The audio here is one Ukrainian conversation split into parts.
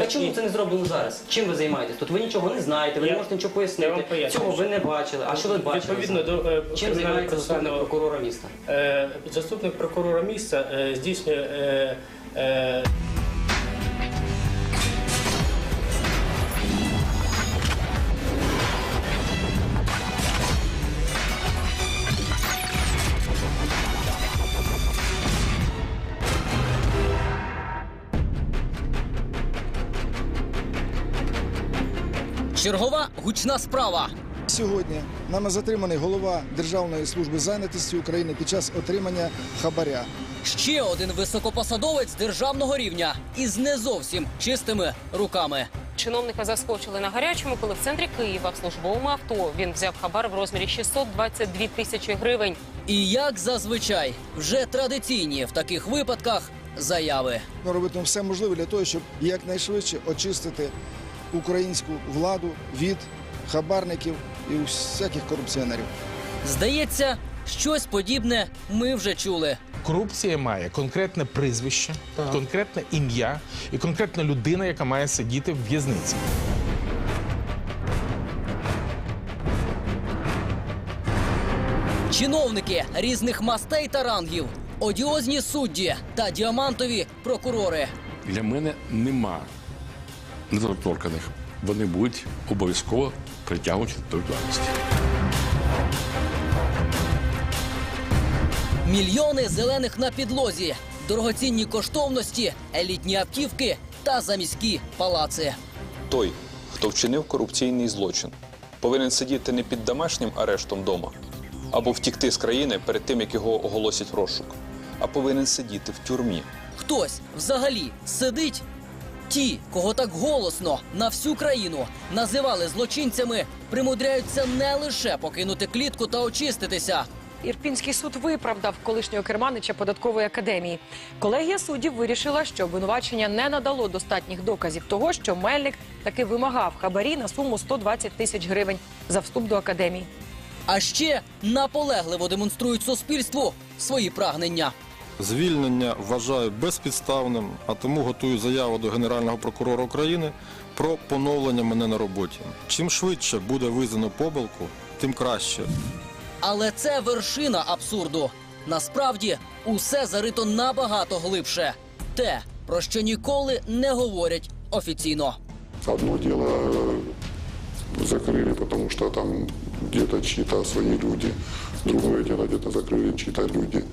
А чому це не зроблено зараз? Чим ви займаєтесь? Тут ви нічого не знаєте, ви Я- не можете нічого я пояснити. поясню. Цього ви не бачили. А що ви бачили? Відповідно до е, Чим кримінального займається заступник процесуального прокурора міста? Е, Заступник прокурора міста е, здійснює е, е, Чергова гучна справа. Сьогодні нами затриманий голова Державної служби зайнятості України під час отримання хабаря. Ще один високопосадовець державного рівня із не зовсім чистими руками. Чиновника заскочили на гарячому, коли в центрі Києва в службовому авто він взяв хабар в розмірі 622 тисячі гривень. І як зазвичай, вже традиційні в таких випадках заяви. Ми робитимемо все можливе для того, щоб якнайшвидше очистити українську владу від хабарників і всяких корупціонерів. Здається, щось подібне ми вже чули. Корупція має конкретне прізвище, конкретне ім'я і конкретна людина, яка має сидіти в в'язниці. Чиновники різних мастей та рангів, одіозні судді та діамантові прокурори. Для мене нема недоторканих. Вони будуть обов'язково притягнуті до відповідальності. Мільйони зелених на підлозі, дорогоцінні коштовності, елітні автівки та заміські палаци. Той, хто вчинив корупційний злочин, повинен сидіти не під домашнім арештом дома або втікти з країни перед тим, як його оголосять розшук, а повинен сидіти в тюрмі. Хтось взагалі сидить. Ті, кого так голосно на всю країну називали злочинцями, примудряються не лише покинути клітку та очиститися. Ірпінський суд виправдав колишнього керманича податкової академії. Колегія суддів вирішила, що обвинувачення не надало достатніх доказів того, що Мельник таки вимагав хабарі на суму 120 тисяч гривень за вступ до академії. А ще наполегливо демонструють суспільству свої прагнення Звільнення вважаю безпідставним, а тому готую заяву до Генерального прокурора України про поновлення мене на роботі. Чим швидше буде визнано помилку, тим краще. Але це вершина абсурду. Насправді усе зарито набагато глибше. Те, про що ніколи не говорять офіційно. Одно дело э, закрыли, потому что там где-то чьи-то свои люди. Другое дело где-то закрыли чьи-то люди.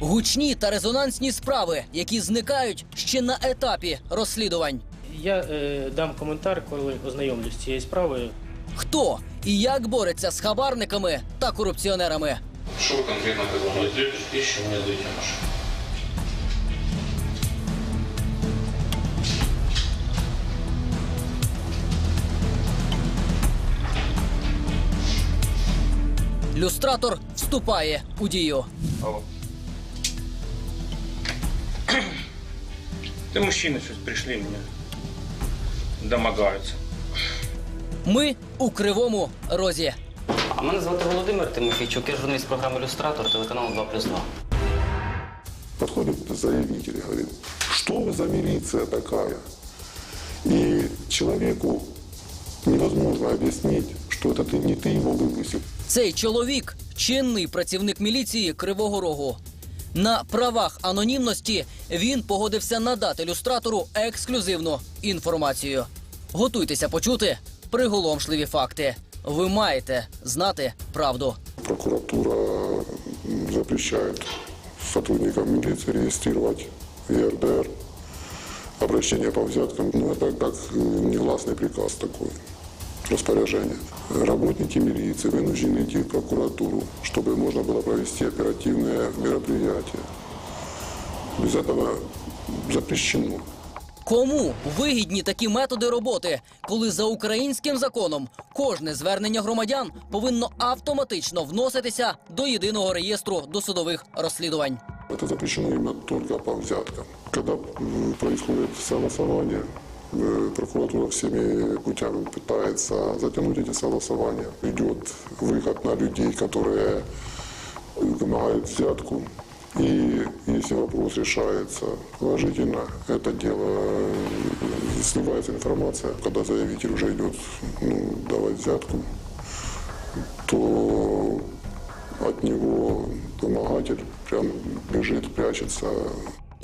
Гучні та резонансні справи, які зникають ще на етапі розслідувань. я е, дам коментар, коли ознайомлюсь з цією справою. Хто і як бореться з хабарниками та корупціонерами? Что вы конкретно? Даете пищу, мне даете машину. Люстратор вступає у дію. Алло. Да мужчины сейчас пришли меня. Домогаются. Ми у кривому розі. А мене звати Володимир Тимофійчук, я журналіст програми Люстратор телеканалу 2 плюс 2. Подходит заявитель и говорит, что вы за милиция такая? И человеку невозможно объяснить, что это ты, не ты его выбросил. Цей чоловік чинний працівник міліції Кривого Рогу. На правах анонімності він погодився надати люстратору ексклюзивну інформацію. Готуйтеся почути приголомшливі факти. Ви маєте знати правду. Прокуратура м, запрещает сотрудникам милиции регистрировать ЕРДР, обращение по взяткам. Ну, это как э, негласный приказ такой, распоряжение. Работники милиции вынуждены идти в прокуратуру, чтобы можно было провести оперативное мероприятие. Без этого запрещено. Кому вигідні такі методи роботи, коли за українським законом кожне звернення громадян повинно автоматично вноситися до єдиного реєстру досудових розслідувань? Это запрещено именно только по взяткам. Когда м, происходит согласование, э, прокуратура всеми путями пытается затянуть эти согласования. Идет выход на людей, которые вымогают взятку. И если вопрос решается положительно, это дело э, сливается информация, когда заявитель уже идет ну, давать взятку, то от него вымогатель прям бежит, прячется,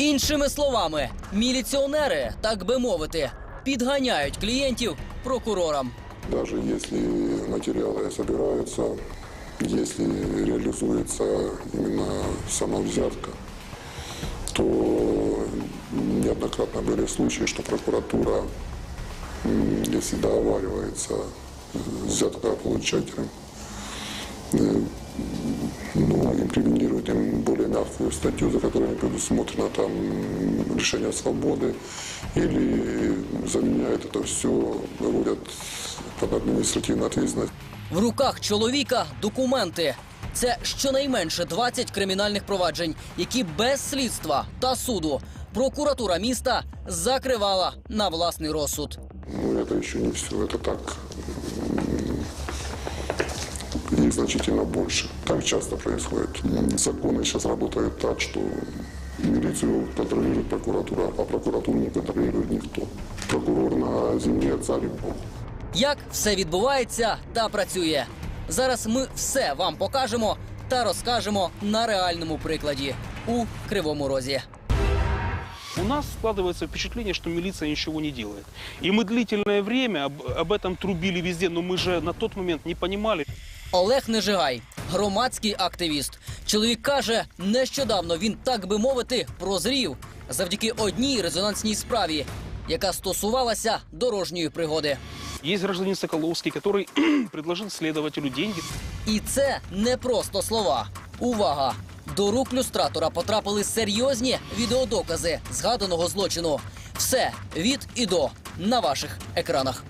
Іншими словами, міліціонери, так би мовити, підганяють клієнтів прокурорам. Даже если материалы собираются, если реализуется именно сама взятка, то неоднократно были случаи, что прокуратура, м, если договаривается взятка получателем, э, ну, инкриминирует им более мягкую статью, за которой не предусмотрено там м, лишение свободы, или заменяет это все, выводят под административную ответственность. В руках чоловіка документи. Це щонайменше 20 кримінальних проваджень, які без слідства та суду прокуратура міста закривала на власний розсуд. Ну, это еще не все, это так. м, Их значительно больше. Так часто происходит. М, Законы сейчас работают так, что милицию контролирует прокуратура, а прокуратуру не контролирует никто. Прокурор на земле царь и бог. Як все відбувається та працює. Зараз ми все вам покажемо та розкажемо на реальному прикладі у Кривому Розі. У нас складывается впечатление, что милиция ничего не делает. И мы длительное время об, об этом трубили везде, но мы же на тот момент не понимали. Олег Нежигай, громадський активіст. Чоловік каже, нещодавно він, так би мовити, прозрів завдяки одній резонансній справі, яка стосувалася дорожньої пригоди. Есть гражданин Соколовский, который предложил следователю деньги. І це не просто слова. Увага! До рук люстратора потрапили серйозні відеодокази згаданого злочину. Все від і до на ваших екранах.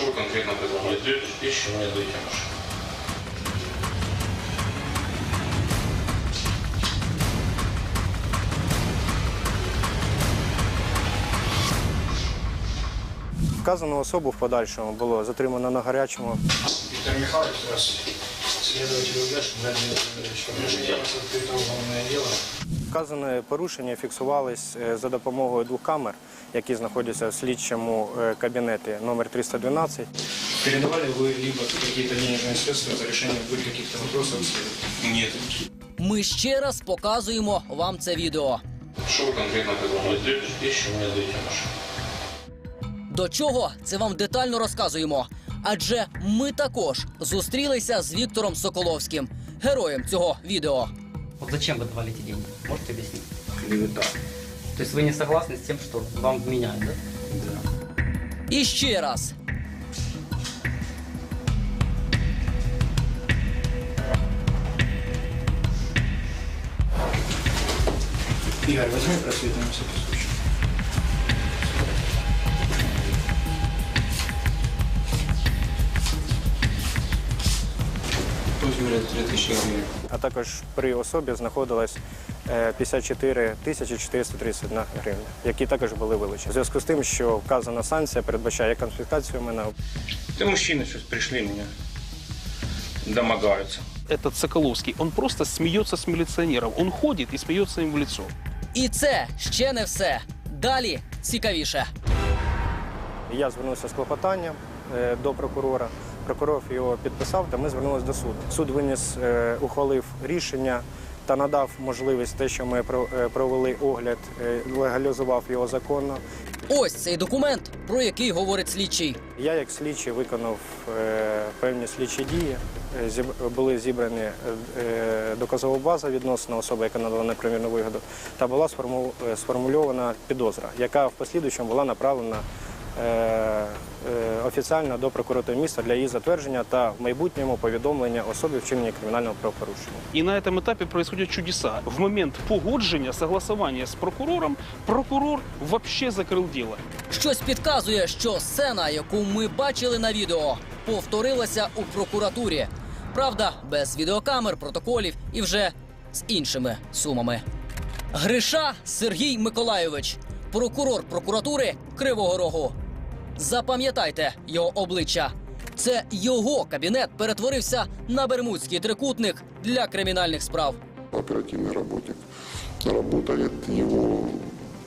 Что вы конкретно предлагаете? Пищу мне дайте, Маша. Вказану особу в подальшому було затримано на гарячому. Виктор Михайлович, здравствуйте. Следователь Уляшин. Вказане порушення фіксувались е, за допомогою двох камер, які знаходяться в слідчому е, кабінеті номер 312. Передавали вы либо какие-то денежные средства за решение будет каких-то вопросов следователя? Нет. Ми ще раз показуємо вам це відео. Что вы конкретно предлагаете? Пищу мне дайте, Маша. До чого це вам детально розказуємо? Адже ми також зустрілися з Віктором Соколовським, героєм цього відео. Вот зачем вы давали эти деньги? Можете объяснить? Да. То есть вы не согласны с тем, что вам меняют, да? Да. І ще раз. Игорь, возьми просветы на всякий случай. Пусть говорят 3000 гривен. А також при особі знаходилось е, 54 тисячі 431 гривня, які також були вилучені. У зв'язку з тим, що вказана санкція передбачає конфіскацію мене Да мужчины сейчас пришли меня, домогаются. Этот Соколовский, он просто смеется с милиционером. Он ходит и смеется им в лицо. І це ще не все. Далі цікавіше. Я звернувся з клопотанням е, до прокурора. Прокурор його підписав, та ми звернулися до суду. Суд виніс, е, ухвалив рішення та надав можливість те, що ми е, провели огляд, е, легалізував його законно. Ось цей документ, про який говорить слідчий. Я, як слідчий, виконав е, певні слідчі дії. Зіб- були зібрані е, доказова база відносно особи, яка надала непримірну вигоду, та була сформу- е, сформульована підозра, яка в послідуючому була направлена е, е, офіціально до прокуратури міста для її затвердження та в майбутньому повідомлення особи вчинення кримінального правопорушення. И на этом этапе происходят чудеса. В момент погоджения, согласования с прокурором, прокурор вообще закрыл дело. Щось підказує, що сцена, яку ми бачили на відео, повторилася у прокуратурі. Правда, без відеокамер, протоколів і вже з іншими сумами. Гриша Сергій Миколайович, прокурор прокуратури Кривого Рогу. Запам'ятайте його обличчя. Це його кабінет перетворився на бермудський трикутник для кримінальних справ. Оперативный работник. Работает его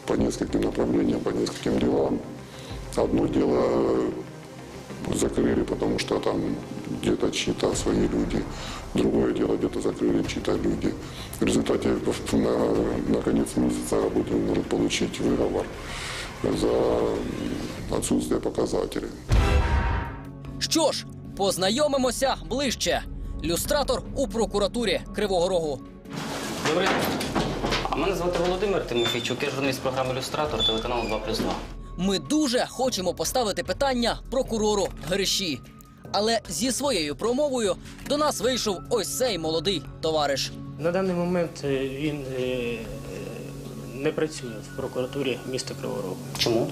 по нескольким направлениям, по нескольким делам. Одно дело э, закрыли, потому что там где-то чьи-то свои люди. Другое дело, где-то закрыли чьи-то люди. В результате на, на конец месяца работы он может получить выговор за отсутствие показателей. Що ж, познайомимося ближче. Люстратор у прокуратурі Кривого Рогу. Добрий день. А мене звати Володимир Тимофійчук, я журналіст програми Люстратор телеканалу 2 плюс 2. Ми дуже хочемо поставити питання прокурору Гриші. Але зі своєю промовою до нас вийшов ось цей молодий товариш. На даний момент е, він е, не працює в прокуратурі міста Криворогу. Чому?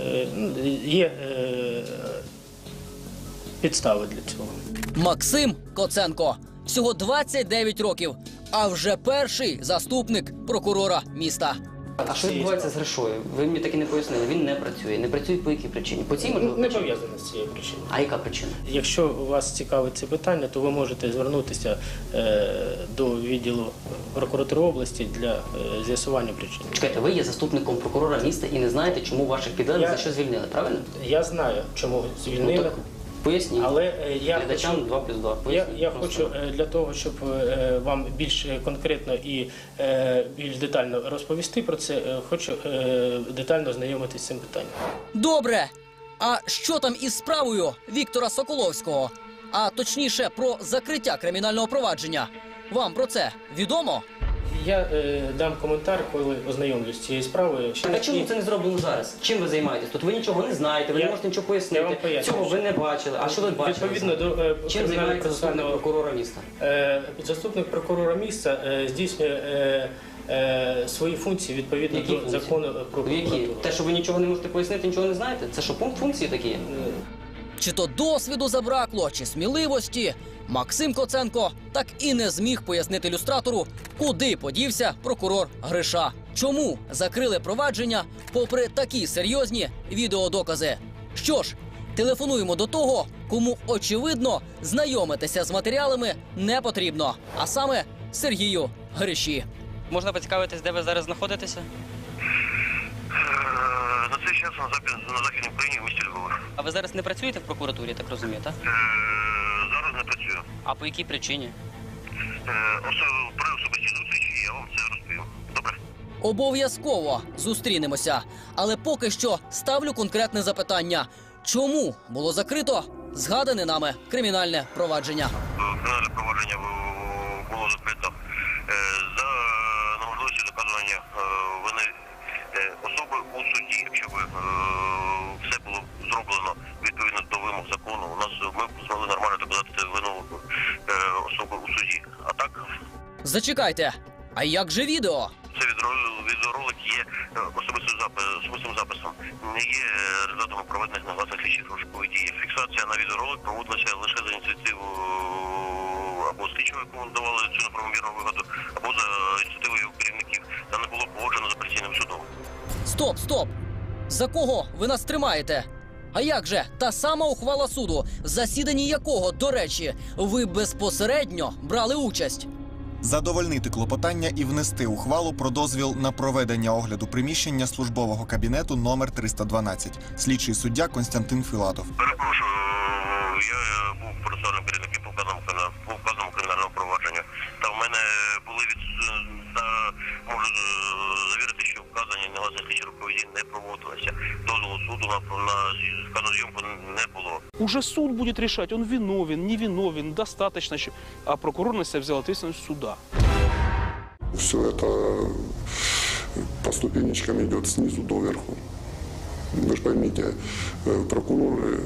Е, ну, Є е, підстави для цього. Максим Коценко. Всього 29 років, а вже перший заступник прокурора міста. А що відбувається з Гришою? Ви мені так і не пояснили. Він не працює. Не працює по якій причині? По цій можливо? Не причині? з цією причиною. А яка причина? Якщо вас цікавить це питання, то ви можете звернутися е, до відділу прокуратури області для е, з'ясування причин. Чекайте, ви є заступником прокурора міста і не знаєте, чому ваших підлеглих Я- за що звільнили, правильно? Я знаю, чому звільнили. Ну, так Поясніть. Але е, я Глядачам хочу, 2 плюс 2. я, Поясніть. я хочу е, для того, щоб е, вам більш конкретно і більш детально розповісти про це, хочу детально знайомитися з цим питанням. Добре. А що там із справою Віктора Соколовського? А точніше про закриття кримінального провадження. Вам про це відомо? Я е, дам коментар, коли ознайомлюсь з цією справою. А чому це не зроблено зараз? Чим ви займаєтесь? Тут ви нічого не знаєте, ви Я- не можете нічого я пояснити. вам поясню, Цього ви не бачили. А що ви бачили? Відповідно до е, Чим займається заступник прокурора міста? Е, Заступник прокурора міста е, здійснює е, е, свої функції відповідно Які до функції? закону про Які? прокуратуру. Те, що ви нічого не можете пояснити, нічого не знаєте? Це що, пункт функції такі? є? Чи то досвіду забракло, чи сміливості. Максим Коценко так і не зміг пояснити люстратору, куди подівся прокурор Гриша. Чому закрили провадження, попри такі серйозні відеодокази? Що ж, телефонуємо до того, кому очевидно знайомитися з матеріалами не потрібно, а саме Сергію Гриші. Можна поцікавитись, де ви зараз знаходитеся? На цей час на. Західній Україні в місті Львова. А ви зараз не працюєте в прокуратурі, так розумію, А по якій причині? Е, при особистій зустрічі я вам це розповім. Добре? Обов'язково зустрінемося. Але поки що ставлю конкретне запитання: чому було закрито згадане нами кримінальне провадження? Кримінальне провадження було закрито е, за неможливості доказування е, вини е, особи у суді. Е, все було зроблено відповідно до вимог закону, у нас ми змогли нормально доказати вину е, особи у суді. А так Зачекайте, а як же відео? Це відеоролик, є е, особистим записом, особистим записом. Не є е, результатом проведених на власних слідчих розшукових дій. Фіксація на відеоролик проводилася лише за ініціативу е, або слідчого, якому давали цю неправомірну вигоду, або за ініціативою його керівників. Та не було погоджено з апеляційним судом. Стоп, стоп! За кого ви нас тримаєте? А як же та сама ухвала суду, в засіданні якого, до речі, ви безпосередньо брали участь? задовольнити клопотання і внести ухвалу про дозвіл на проведення огляду приміщення службового кабінету номер 312. Слідчий суддя Константин Філатов. Перепрошую, е, я е, був процесуальним керівником по вказаному, криміна- по вказаному кримінальному провадженню. Та в мене були від та можу е, завірити, що вказані негласні слідчі розповіді не проводилися. Дозволу суду на, на вказану зйомку не було. Уже суд будет решать, он виновен, не виновен, достаточно. щ- А прокурор на себя взял ответственность суда. Все это по ступенечкам идет снизу доверху. Вы же поймите, э, в прокуроры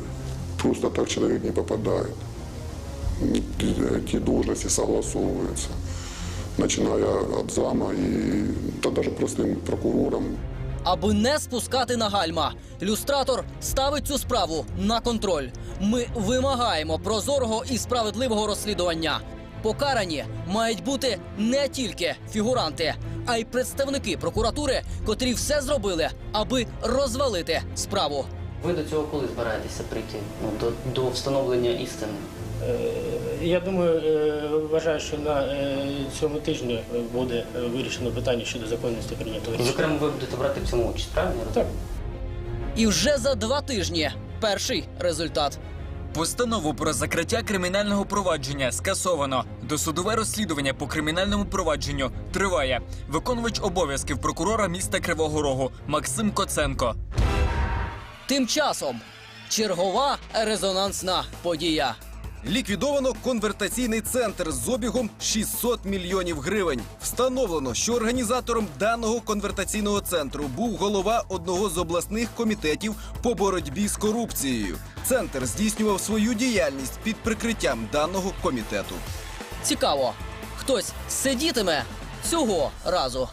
просто так человек не попадает. Т- Эти должности согласовываются, начиная от зама и да, даже простым прокурором. Аби не спускати на гальма, люстратор ставить цю справу на контроль. Ми вимагаємо прозорого і справедливого розслідування. Покарані мають бути не тільки фігуранти, а й представники прокуратури, котрі все зробили, аби розвалити справу. Ви до цього коли збираєтеся прийти? Ну, до, до встановлення істини? Е, Я думаю, е, вважаю, що на е, цьому тижні буде вирішено питання щодо законності прийнятого рішення. Зокрема, ви будете брати в цьому участь, правильно? Так. І вже за два тижні перший результат. Постанову про закриття кримінального провадження скасовано. Досудове розслідування по кримінальному провадженню триває. Виконувач обов'язків прокурора міста Кривого Рогу Максим Коценко. Тим часом чергова резонансна подія. Ліквідовано конвертаційний центр з обігом 600 мільйонів гривень. Встановлено, що організатором даного конвертаційного центру був голова одного з обласних комітетів по боротьбі з корупцією. Центр здійснював свою діяльність під прикриттям даного комітету. Цікаво, хтось сидітиме цього разу.